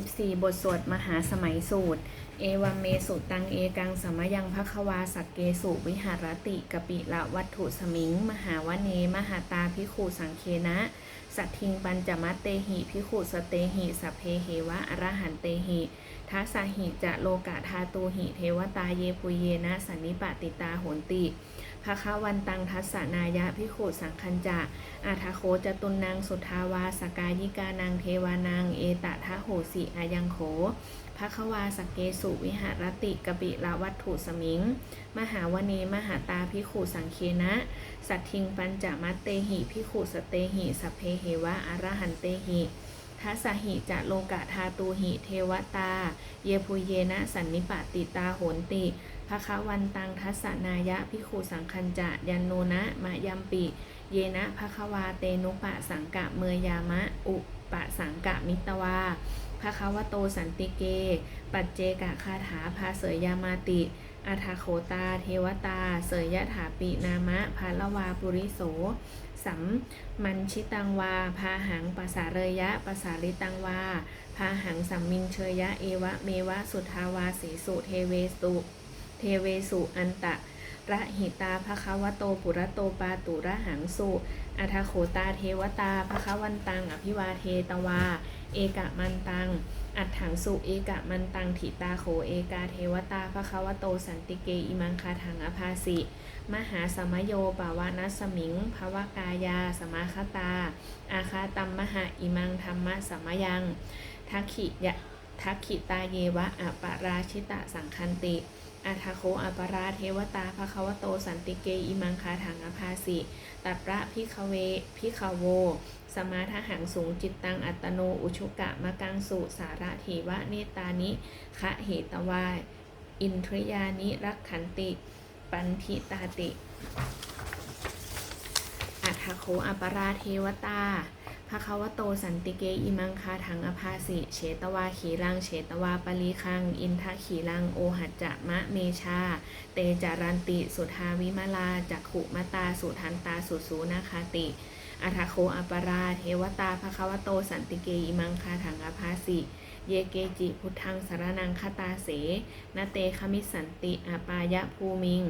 14 บทสวดมหาสมัยสูตร เอวัมเมสุตังเอกังสมยังภควาสักเกสุวิหารติกปิละวัตถุสมิง มหาวเน มหาตาพิคูสังเคนะ สัตทิงปัญจมัตเตหิพิคูสเตหิสัพเพเหวะอรหันเตหิทัสหิจะโลกะทาตูหิเทวตาเยปุเยนะสันนิปติตาโหนติ ภควันตังทัสสนายะพิคูสังคัญจะอาทาโคจตุนนางสุทาวาสกายิกานางเทวานางเอตทะโหสิอายังโขภควาสกเกสุวิหารติกปิละวัตถุสมิง มหาวเนมหาตาพิขุสังเคนะ สัตทิงปัญจมัตเตหิพิขุสเตหิสพเพเหวะอรหันเตหิทัสหิจะโลกะทาตูหิเทวตา เยพุเยนะสันนิปติตาโหนติ ภควันตังทัสสนายะพิขุสังคัญจะยันโนนะมะยัมปิ เยนะภควาเตนุปะสังกะเมยามะ อุปะสังกะมิตวาภควโตสันติเก ปัจเจกะคาถาภาเสยยามาติอาทาโคตา เทวตา เสยยะถาปินามะภาลวาปุริโส สัมมันชิตังวา พาหังปสาเรยะปสาริตังวา พาหังสัมมินเชยยะ เอวะเมวะสุทาวาสีสุเทเวสุ เทเวสุอันตะระหิตาภควโตปุระโตปาตุระหังสุอัทโขตาเทวตาภควันตังอภิวาเทตวา เอกะมันตัง อัฏฐังสุเอกะมันตังถิตาโขเอกาเทวตาภควโตสันติเกอิมังคาถังอภาสิ มหาสมโยปาวานัสมิงภวกายาสมาคตา อาคาตัมมหาอิมังธรรมะสมยังทักขิยะทักขิตาเยวะอปราชิตะสังคันติ อาทาโคอปราเทวตาภควโตสันติเกอิมังคาถังอภาสิตัประพิคเวพิคโว สมาทหังสูงจิตตังอัตโนอุชุกะมะกังสุสาระถีวะเนตานิคะเหตวาอินทริยานิรักขันติ ปันทิตาติอัฏฐโคอปราเทวตา ภควโตสันติเกอิมังคาถังอภาสิเฉตวาขีรังเฉตวาปลีคัง อินทขีรังโอหัจจะมะเมชา เตจารันติ สุทาวิมาลาจักขุมตาสุทันตาสุสูนาคาติอัฏฐโคอปราเทวตาภควโตสันติเกอิมังคาถังอภาสิเยเกจิพุทธังสารนังคตาเสนเตคมิสสันติอาปายะภูมิง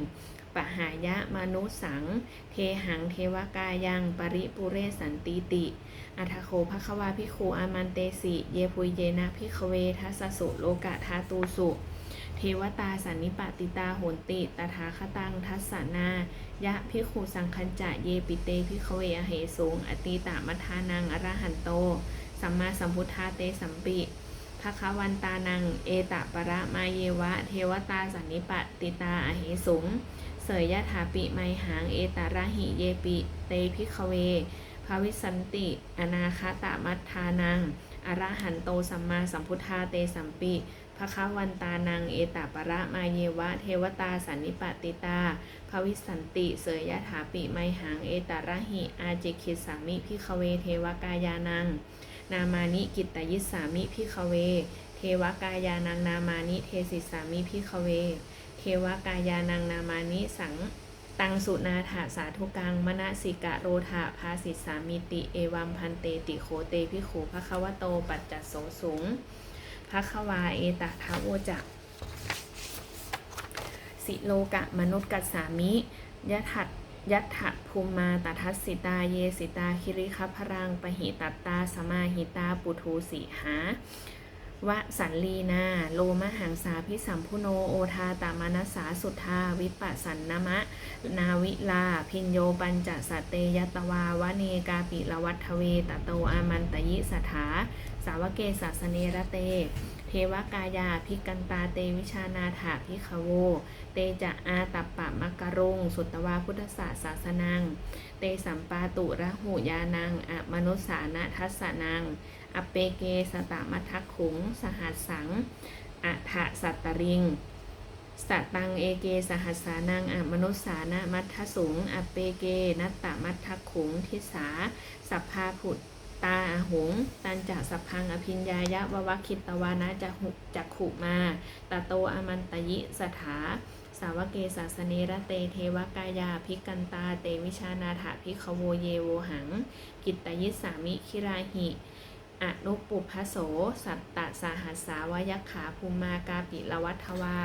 ปหายะมนุสัง เทหังเทวกายังปริปุเรสันติติ อัทโคภควาพิคูอามันเตสิ เยปุยเยนะพิคเวทัสสุโลกะทาตูสุ เทวตาสันนิปติตาโหนติ ตถาคตังทัสสนายะพิคูสังคัญจะเยปิเตพิคเวอเหสูงอติตามัทานังอรหันโต สัมมาสัมพุทธาเตสัมปิภควันตานัง เอตปะระมาเยวะ เทวตาสันนิปติตาอเหสูง เสยยะถาปิไมหังเอตาระหิเยปิ เตพิคเวภาวิสันติ อนาคตามัทธานังอรหันโตสัมมาสัมพุทธาเตสัมปิภควันตานังเอตาปะระมาเยวะ เทวตาสันนิปติตาภาวิสันติเสยยะถาปิไมหังเอตาระหิอาจิคิสามิพิคเวเทวกายานัง นามานิกิตยิสสามิพิคเว เทวกายานังนามานิเทสิสามิพิคเว เทวกายานังนามานิสังตังสุนาถาสาธุกังมณสิกะโรธาภาสิสามิติ เอวัมพันเตติโคเตพิขูภควโตปัจจัโสสุงภควาเอตทาโวจักสิโลกะมนุษย์กัสสามิยะถัดยัตถะภูมิมาตทัสสิตาเยสิตาคิริคัพพรังปหิตัตตาสมาหิตาปุทูสีหา วะสันลีนา โลมหังสาพิสัมพุโน โอทาตามนัสสาสุทาวิปัสสันนมะ นาวิลา พินโยปัญจสัตเตยตวาวเนกาปิละวัฏเวตโตอามันตยิสถา สาวเกสัสเนระเต เทวกายาพิกันตาเตวิชานาถาพิคโว เตจะอาตัปปะมักกะรุงสุตวาพุทธศาสาสนัง เตสัมปาตุระหูยานังอะมนุสานะทัสสนัง อเปเกสตามัทักขุง สหัสสังอัฐสัตตริงสัตตังเอเกสหัสานังอมนุสานะมัทสุงอเปเกนัตตมัทักขุงทิสาสัพพาผุตตาหงตันจะสัพพังอภิญญายะววคิตวานะจะหุจักขุมาตโตอมันตยิสถา สาวเกศาสเนระเตเทวกายาภิกันตาเตวิชานาถาภิขโวเยโวหัง กิตตยิสามิคิราหิ อนุปุพโส สัตตสาหัสสาวยักขาภูมากาปิละวัทวา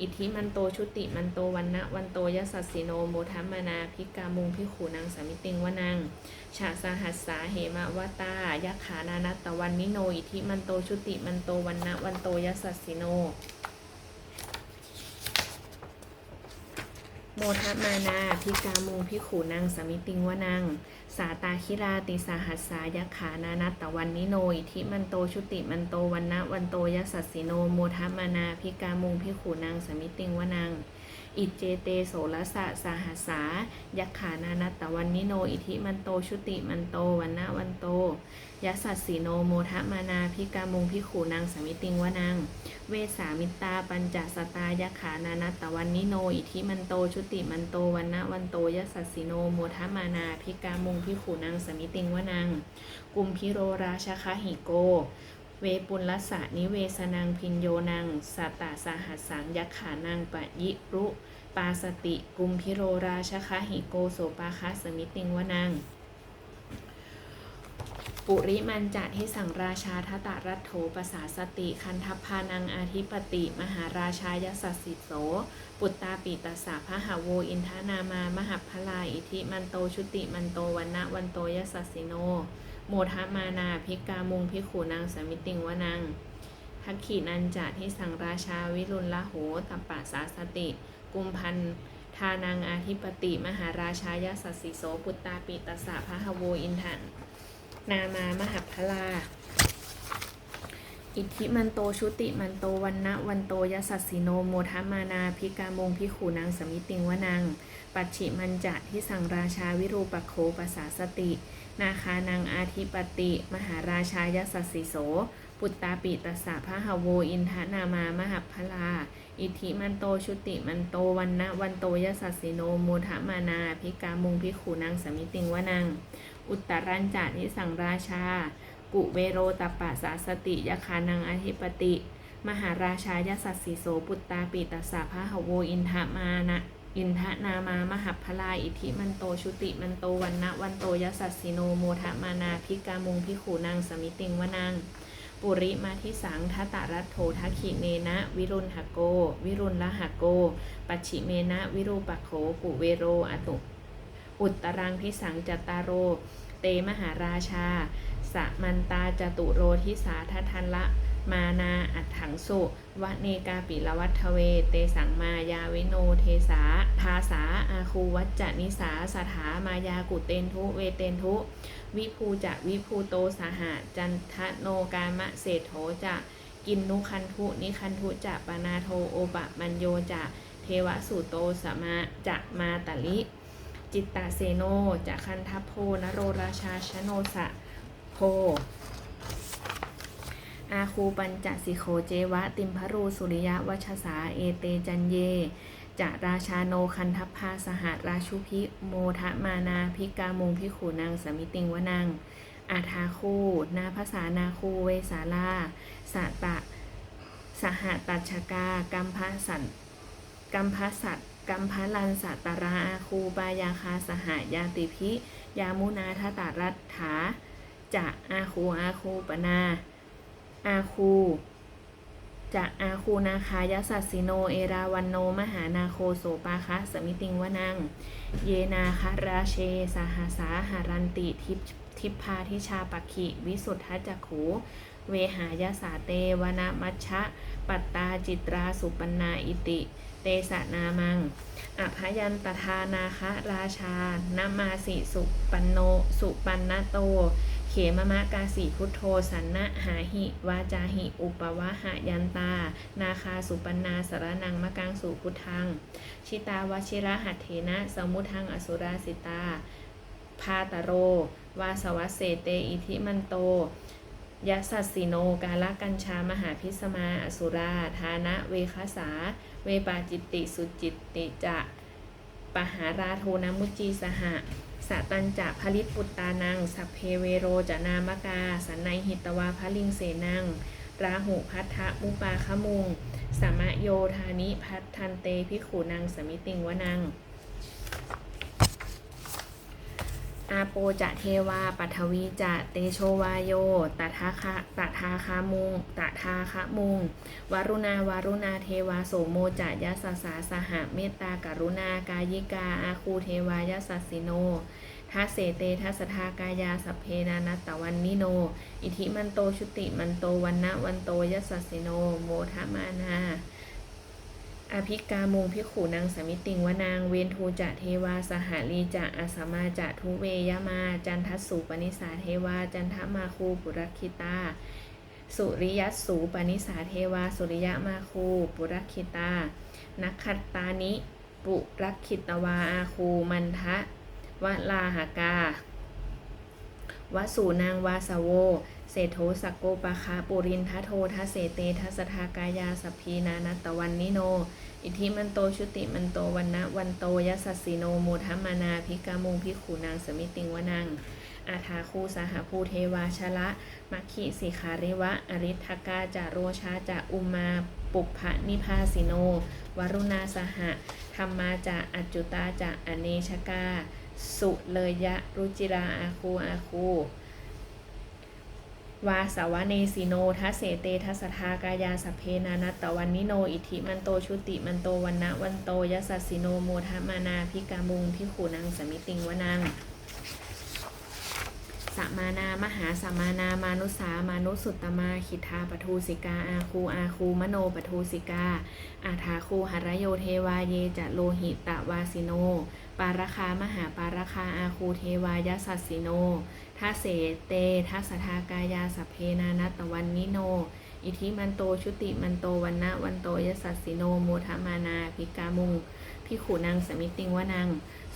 อิทธิมันโตชุติมันโตวันนะวันโตยสัสสิโนโมทัมมานาพิกามุงพิขูนางสามิติงวนังชาสาหัสสาเหมะวตายักขานานัตะวันนิโน อิทธิมันโตชุติมันโตวันนะวันโตยสัสสิโนโมทะมานาพิกามุงพิขูนางสามิติงวนัง สาตาคิราติสาหัสสายะขานานัตตะวันนิโนอิทิมันโตชุติมันโตวันนะวันโตยสัสสิโนโมทามานาพิกามุงพิขูนางสมิติงวนัง อิจเจเตโสรสะสาหัสายักขานานัตตะวันนิโน อิทิมันโตชุติมันโตวันนะวันโตยสัสสิโนโมทะมานาพิกามุงพิขูนางสมิติงวนัง เวสามิตาปัญจสตายขานานัตตวันนิโน อิทิมันโตชุติมันโตวันนะวันโตยสัสสิโนโมทะมานาพิกามุงพิขูนางสมิติงวนัง กุมพิโรราชคะหิโก เวปุลสะนิเวสนังพินโยนังสัตตาสาหัสสังยักขานังปะยิรุปาสติกุมพิโรราชคะหิโกโสปาคสมิติงวนัง ปุริมันจะทิสังราชาทตารัตโถปสาสติ คันทัพพานังอาทิปติ มหาราชายสัสสิโส ปุตตาปิตสสะพหาโวอินทนามามหัพพลาอิทิมันโตชุติมันโตวันนะวันโตยสัสสิโน โมทามานาพิกามุงพิขูนางสมิติงวนังทักขีนันจะทิสังราชาวิรุณละโหตัปปะสาสติ กุมพันทานังอาทิปติ มหาราชายสัสสิโสปุตตาปิตสสะพหาโวอินทัน นามามหพลา อิทธิมันโตชุติมันโตวันนะวันโตยสัสสิโนโมทมานาพิกามงพิขูนางสมิติงวนัง ปัจฉิมันจะที่สังราชาวิรูปโคปสาสติ นาคานังอาทิปติ มหาราชายสัสสิโส ปุตตาปิตสสะพหาโวอินทนามามหัพลา อิทิมันโตชุติมันโตวันนะวันโตยสัสสิโนโมทะมานาพิกามุงพิขูนางสมิติงวนัง อุตตรัญจานิสังราชา กุเวโรตปปะสาสติยคานังอธิปติ มหาราชายสัสสิโส ปุตตาปิตสสะพะหโวอินทะมานะ อินทะนามามหัพลาอิทิมันโตชุติมันโตวันนะวันโตยสัสสิโนโมทะมานาพิกามุงพิขูนางสมิติงวนังปุริมาทิสังทัตตารัตโถทักขิเนนะ วิรุณหโก วิรุณละหโก ปัจฉิเมนะ วิรูปโขกุเวโรอตุ อุตตรังพิสังจตตารโร เตมหาราชา สะมันตาจตุโรทิสาทัทันละ มานาอัฏฐังสุวะเนกาปิละวัฏเว เตสังมายาวิโนเทสาทาสาอาคูวัจจนิสาสถามายากุเตนทุเวเตนทุวิภูจะวิภูโตสหะจันทโนกามะเศรษโถจะกินนุคันทุนิคันทุจะปนาโทโอปะมัญโยจะเทวสุโตสมาจะมาตลิ จิตตาเซโนจะคันทัพโพนโรราชาชโนสะโพ อาคูปัญจสิโคเจวะ ติมพรูสุริยะวัชสาเอเตจันเยจะราชาโนคันทัพพาสหราชุพิโมทะมานาพิกามุงพิขูนางสมิติงวนังอาทาคูนาภาษานาคูเวสาลาสะตะสหตัชกากัมพสันกัมพสัตกัมพลันสัตตราอาคูปายาคาสหายาติพิ ยามุนาทตารัตถาจะอาคูอาคูปนา อาคูจะอาคูนาคายสัสสิโน เอราวันโน มหานาโคโสปาคะสมิติงวนัง เยนาคาราเช สหาสาหารันติทิพทิพพาทิชาปักขิ วิสุทธจักขูเวหายาสาเตวนามัชชะ ปัตตาจิตราสุปันนาอิติ เตสนามังอภยันตทานาคะราชานามาสิสุปันโน สุปันนโต เขมมะกาสีพุทโธสันนะหาหิ วาจาหิ อุปวะหะยันตา นาคาสุปันนาสารนังมะกังสุพุทัง ชิตาวชิระหัตเถนะ สมุทังอสุราสิตา พาตโร วาสวัสเสเตอิทิมันโตยัสสสสิโนกาลกัญชามหาพิสมาอสุราทานะเวคสา เวปาจิตติสุจิตติจะ ปหาราโทนมุจีสหะ สตันจะผลิตปุตตานัง สัพเพเวโรจะนามกา สันในหิตวาพลิงเสนัง ราหุพัทธมุปาขมุง สมะโยธานิพัททันเตพิขุนังสมิติงวนัง อาโปจะเทวาปัทวีจะเตโชวายโยตถาคะตถาคามุงตถาคะมุงวรุณาวารุณาเทวาโสโมจะยสสสาสหเมตตากรุณากายิกาอาคูเทวายสสสิโนทัสเสเตทัสทากายาสัพเพนานัตตวันนิโน อิทิมันโตชุติมันโตวันนะวันโตยสสสิโน โมทมานา อภิกามุงพิขุนางสมิติงวนางเวนทูจะเทวาสหาลีจะอาสมาจะทุเวยมา จันทัสสุปนิสาเทวา จันทมาคูปุรคิตา สุริยัสสูปนิสาเทวา สุริยมาคูปุรคิตา นักขัตตานิ ปุรคิตวาอาคูมันทะวลาหากาวสูนางวาสโว เศรษโธสักโกปะคะปุรินทะโททะเสเตทัสทากายาสัพพีนานัตวันนิโน อิทิมันโตชุติมันโตวันนะวันโตยสัสสิโนโมทัมานาภิกามุงพิกขุนางสมิติงวนังอาทาคูสหภูเทวาชละ มัคคิสิขาริวะ อริทกาจาโรชาจะอุมา ปุพพะนิพาสิโน วรุณาสหะ ธรรมาจะอจจุตาจะอเนชกา สุเลยะ รุจิราอาคูอาคู วาสาวเนสิโนทัสเสเตทัสทากายาสเพนานัตตวันนิโน อิทิมันโตชุติมันโตวันนะวันโตยสัสสิโนโมทมานาพิกามุงพิขูนังสมิติงวนังสมานามหาสมานามานุสามานุสุตตมาคิทาปทูสิกาอาคูอาคูมโนปทูสิกา อาทาคูหรโยเทวาเยจะโลหิตะวาสิโน ปาราคามหาปาราคาอาคูเทวายสัสสิโน ทัสเสเตทัสทากายาสัพเพนานัตวันนิโน อิทิมันโตชุติมันโตวันนะวันโตยสัสสิโนโมทมานาภิกามุงพิขุนังสมิติงวนัง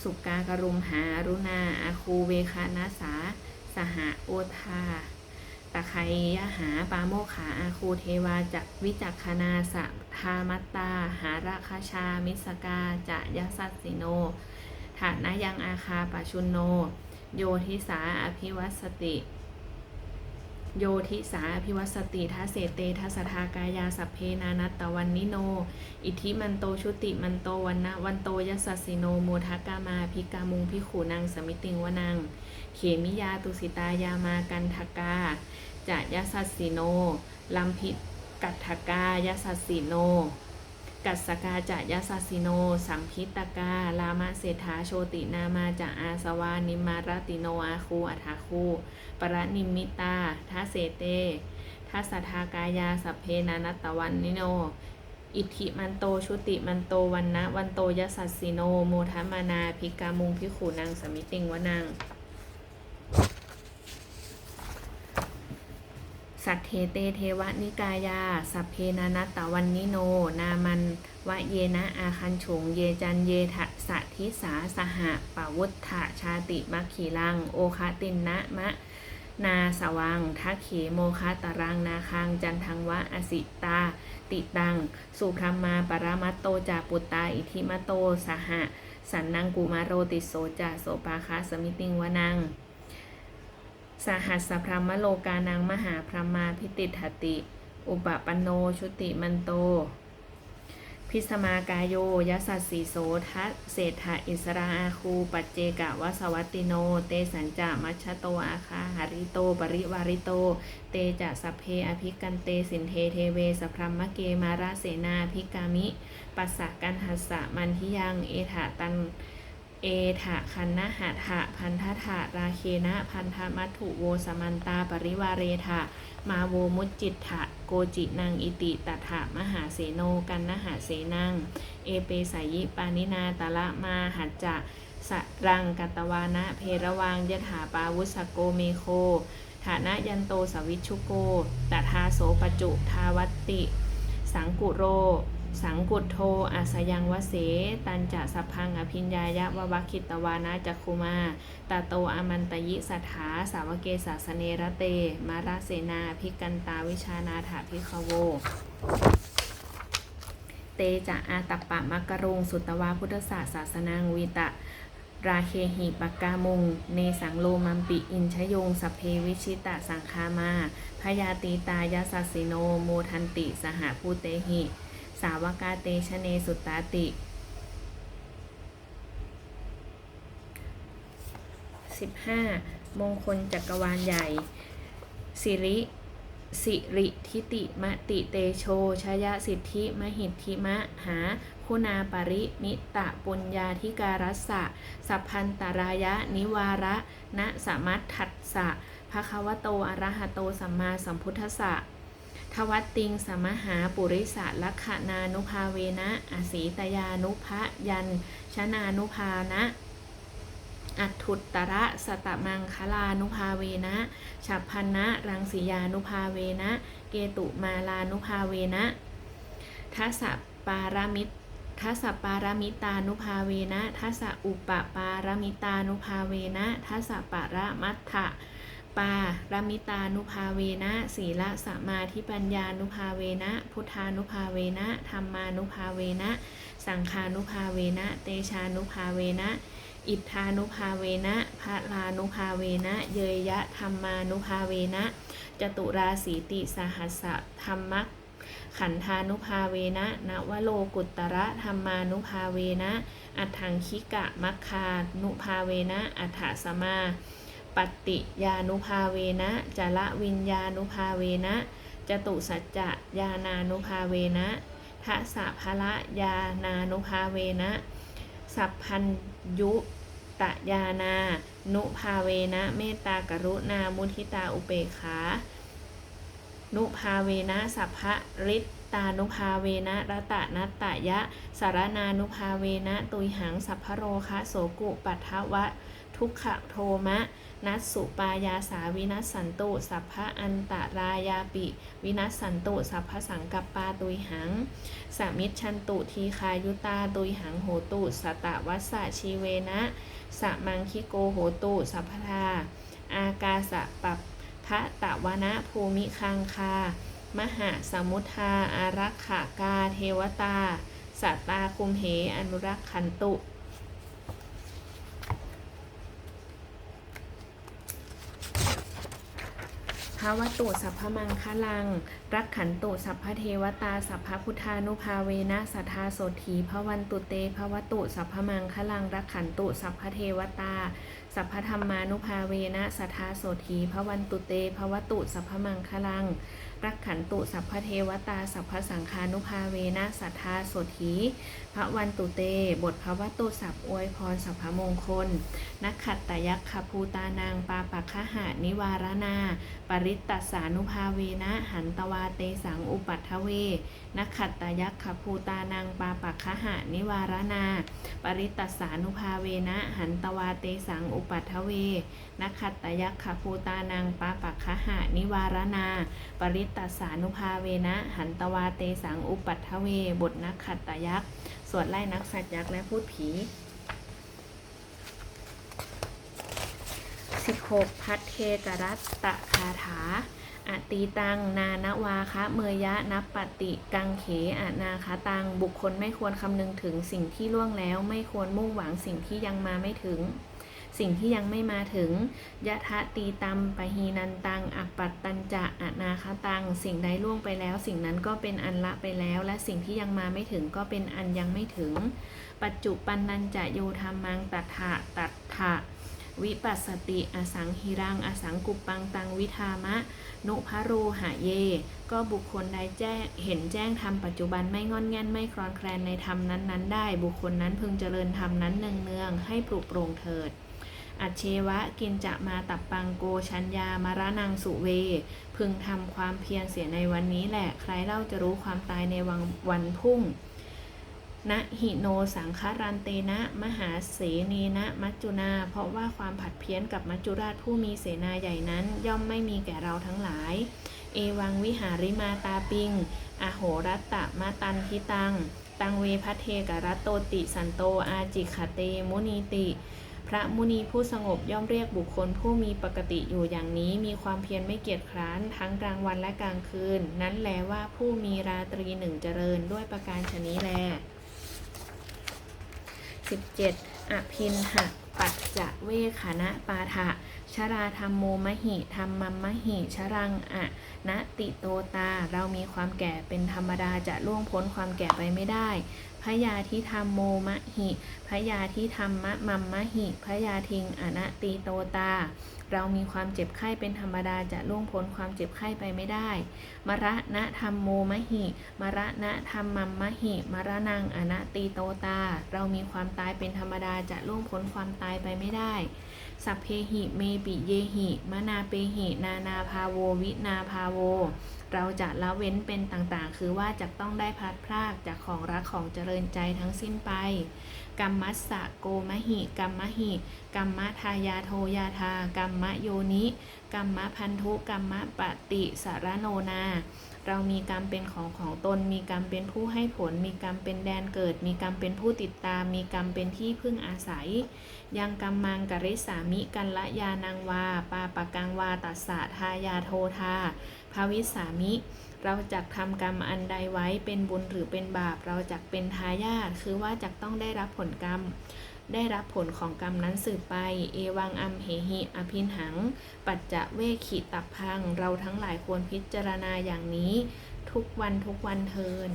สุกากรุมหารุณาอาคูเวคานาสา สหโอทาตะไคยหาปาโมขาอาคูเทวาจักวิจักคณาสะทามัตตา หาราคาชา มิสกาจะยสัสสิโนฐานะยังอาคาปชุนโน โยทิสาอภิวัสติ โยทิสาอภิวัสติทัสเสเตทัสทากายาสัพเพนานัตตวันนิโน อิทิมันโตชุติมันโตวันนะวันโตยสัสสิโนโมทกามาพิกามุงพิขูนางสมิติงวนัง เขมิยาตุสิตายามากันทกาจะยสัสสิโนลัมพิกัตถกายสัสสิโน กัสกาจะยสัสสิโน สัมพิตกา ลามะเศรษฐาโชตินามาจะอาสวานิมารติโนอาคูอัฐาคู ปรนิมิตาทัเสเตทัสสทากายาสัพเพนานัตวันนิโน อิทธิมันโตชุติมันโตวันนะวันโตยสัสสิโน โมทมานาภิกามุงพิขูนางสมิติงวนัง สัทเทเตเทวนิกายา สัพเพนานัตตวันนิโน นามันวะเยนะอาคันฉงเยจันเยทะสัทิสาสหะปะวุฒะชาติมัคคีลัง โอคาตินนะมะ นาสวังทักเขโมคาตรังนาคังจันทังวะอสิตา ติตัง สุพรมมาปรามัตโตจาปุตตาอิทิมโตสหะ สันนังกุมารโรติโสจาโสปาคาสมิติงวนัง สหัสสพรหมโลกานังมหาพรหมาพิติถติ อุปปันโนชุติมันโต พิสมากายโยยสัสสีโสทัสเศรษฐอิสราอาคู ปัจเจกะวสวัตติโน เตสัญจามัชโตอาคาหาริโต ปริวาริโต เตจะสัพเพอภิกันเตสินเทเทเวสพรหมเกมาราเสนาภิกามิ ปัสสะกันหัสสะมันทิยัง เอถาตัน เอถะคันนะหะถะพันธะถะราเคนะพันธมัตถุโวสมันตาปริวาเรถะมาโวมุจจิตถะโกจินังอิติตถะมหาเสโนกันนะหาเสนังเอเปสายิปานินาตะละมาหัจจะสรังกัตวานะเพระวังยถาปาวุสโกเมโคฐานะยันโตสวิชชุโกตถาโสปจุทาวัตติ สังกุโร สังกุตโทอาสยังวเส ตันจะสัพพังอภิญญายะวะวะคิตวานะจักคุมาตาโตอามันตยิสัทธาสาวเกสาสเนระเต มาราเสนาภิกันตาวิชานาถาภิกขโว เตจะอาตัปปะมักกะรุงสุตตวาพุทธศาสศาสนังวิตะราเคหิปกามุง เนสังโลมัมปิอินชยงสเพวิชิตะสังคามาพยาตีตายาสัสสิโนโมทันติสหภูเตหิาวกาเตชะเนสุตตาติส15 มงคลจักรวาลใหญ่ สิริสิริทิติมติเตโชชยสิทธิมหิทธิมะหา คุณาปริมิตะปุญญาธิการัสสะสัพพันตรายะนิวาระนะสมัตถัสสะภะคะวะโตอะรหะโตสัมมาสัมพุทธัสสะ ทวัตติงสมหาปุริสะลักขณานุภาเวนะอสีตยานุภะยันชนานุภานะอัตุตตระสตมังคลานุภาเวนะฉับพันนะรังสียานุภาเวนะเกตุมาลานุภาเวนะทัสปารมิตทัสปารมิตานุภาเวนะทัสอุปปารมิตานุภาเวนะทัสสะปาระมัตถะ ปารามิตานุภาเวนะศีละสมาธิปัญญานุภาเวนะ พุทธานุภาเวนะธรรมานุภาเวนะ สังฆานุภาเวนะ เตชานุภาเวนะ อิทธานุภาเวนะพระลานุภาเวนะ เยยยะธรรมานุภาเวนะ จตุราสีติสหัสสะธรรมขันธานุภาเวนะนวโลกุตระธรรมานุภาเวนะ อัฏฐังคิกะมัคคานุภาเวนะ อัฏฐสมา ปฏิยานุภาเวนะจะละวิญญานุภาเวนะจตุสัจจะญาณานุภาเวนะทัสะภละญาณานุภาเวนะ สัพพัญยุตยานา นุภาเวนะ เมตตากรุณามุทิตาอุเบกขา นุภาเวนะ สัพพะริตตานุภาเวนะรัตะนัตตยะ สารนานุภาเวนะ ตุยหัง สัพพโรคะโสกุปัทวะ ทุกขโทมะ นัสสุปายาสาวินัสสันตุ สัพพะอันตรายาปิ วินัสสันตุ สัพพะสังกัปปาตุยหังสามิชันตุทีคายุตาตุยหังโหตุ สตะวัสสะชีเวนะสะมังคิโกโหตุ สัพพทาอากาสะปัปพะตะวนะภูมิคังคา มหาสมุทาอารักขากาเทวตาสัตตาคุมเหอนุรักขันตุ ภาวตุสัพพมังคลัง รักขันตุสัพพเทวตาสัพพพุทธานุภาเวนะสัทธาโสถีพวันตุเตภวตุสัพพมังคลัง รักขันตุสัพพเทวตาสัพพธรรมานุภาเวนะสัทธาโสถีพวันตุเตภวตุสัพพมังคลัง รักขันตุสัพพเทวตาสัพพสังฆานุภาเวนะสัทธาโสถีพระวันตุเต บทภวตุสัพอวยพรสัพพมงคลนักขัตตยักขภูตานางปาปัคหานิวารนาปริตตสานุภาเวนะ หันตวาเตสังอุปัทเวนักขัตตยักขภูตานางปาปัคหานิวารนา ปริตตสานุภาเวนะ หันตวาเตสังอุปัทเวนักขัตตยักขภูตานางปาปัคหานิวารนา ปริตตสานุภาเวนะ หันตวาเตสังอุปัทเว บทนักขัตตยักสวดไล่นักสัตยักษ์และพูดผี 16พัทเทกรัตตะคาถา อตีตัง นานวาคะ เมยะนับปฏิกังเขอนาคาตัง บุคคลไม่ควรคำนึงถึงสิ่งที่ล่วงแล้ว ไม่ควรมุ่งหวังสิ่งที่ยังมาไม่ถึง สิ่งที่ยังไม่มาถึง ยะทะตีตัมปะฮีนันตัง อัปปัตตัญจะอนาคาตัง สิ่งใดล่วงไปแล้ว สิ่งนั้นก็เป็นอันละไปแล้ว และสิ่งที่ยังมาไม่ถึงก็เป็นอันยังไม่ถึง ปัจจุปันนันจะโยธรรมังตัทธะตัทธะ วิปัสสติอสังหิรัง อสังกุปปังตังวิธามะ นุภโรหะเย ก็บุคคลใดแจ้งเห็นแจ้งธรรมปัจจุบันไม่งอนแง่นไม่คลอนแคลนในธรรมนั้นๆ ได้ บุคคลนั้นพึงเจริญธรรมนั้นเนืองๆให้ปลุกโปร่งเถิดอัจเชวะกินจะมาตับปังโกชัญญามารนังสุเว พึงทำความเพียรเสียในวันนี้แหละ ใครเล่าจะรู้ความตายในวันวันพุ่ง นะหิโนสังคารันเตนะมหาเสนีนะมัจจุนา เพราะว่าความผัดเพี้ยนกับมัจจุราชผู้มีเสนาใหญ่นั้น ย่อมไม่มีแก่เราทั้งหลาย เอวังวิหาริมาตาปิง อโหรัตตะมาตันทิตัง ตังเวพัทเทกรัตโตติสันโตอาจิขเตมุนีติ พระมุนีผู้สงบย่อมเรียกบุคคลผู้มีปกติอยู่อย่างนี้มีความเพียรไม่เกียจคร้านทั้งกลางวันและกลางคืน นั้นแลว่าผู้มีราตรีหนึ่งเจริญด้วยประการชนี้แล 17อภินหะปัจจเวขานะปาทะ ชราธรรมโมมหิธรรมัมมหิชรังอะนะติโตตา เรามีความแก่เป็นธรรมดาจะล่วงพ้นความแก่ไปไม่ได้พยาธิธรรมโมมะหิพยาธิธรรมะมัมมะหิพยาทิงอนะตีโตตา เรามีความเจ็บไข้เป็นธรรมดาจะล่วงพ้นความเจ็บไข้ไปไม่ได้ มรณะธรรมโมมะหิมรณะธรรมมัมมะหิมระนังอนะตีโตตา เรามีความตายเป็นธรรมดาจะล่วงพ้นความตายไปไม่ได้ สัพเพหิเมปิเยหิมนาเปหินานาภาโววินาภาโว เราจะละเว้นเป็นต่างๆ คือว่าจะต้องได้พัดพรากจากของรักของเจริญใจทั้งสิ้นไป กัมมัสสะโกมหิกัมมหิกัมมะทายาโทยาทากัมมะโยนิกัมมะพันธุกัมมะปฏิสารโนนา เรามีกรรมเป็นของของตน มีกรรมเป็นผู้ให้ผล มีกรรมเป็นแดนเกิด มีกรรมเป็นผู้ติดตาม มีกรรมเป็นที่พึ่งอาศัย ยังกัมมังกริสามิกันละยานังวา ปาปะกังวาตัสสะทายาโททาภวิสามิ เราจักทำกรรมอันใดไว้เป็นบุญหรือเป็นบาป เราจักเป็นทายาทคือว่าจักต้องได้รับผลกรรม ได้รับผลของกรรมนั้นสืบไป เอวังอัมเหหิ อภินหัง ปัจจะเวขิตับพัง เราทั้งหลายควรพิจารณาอย่างนี้ ทุกวันทุกวันเทิน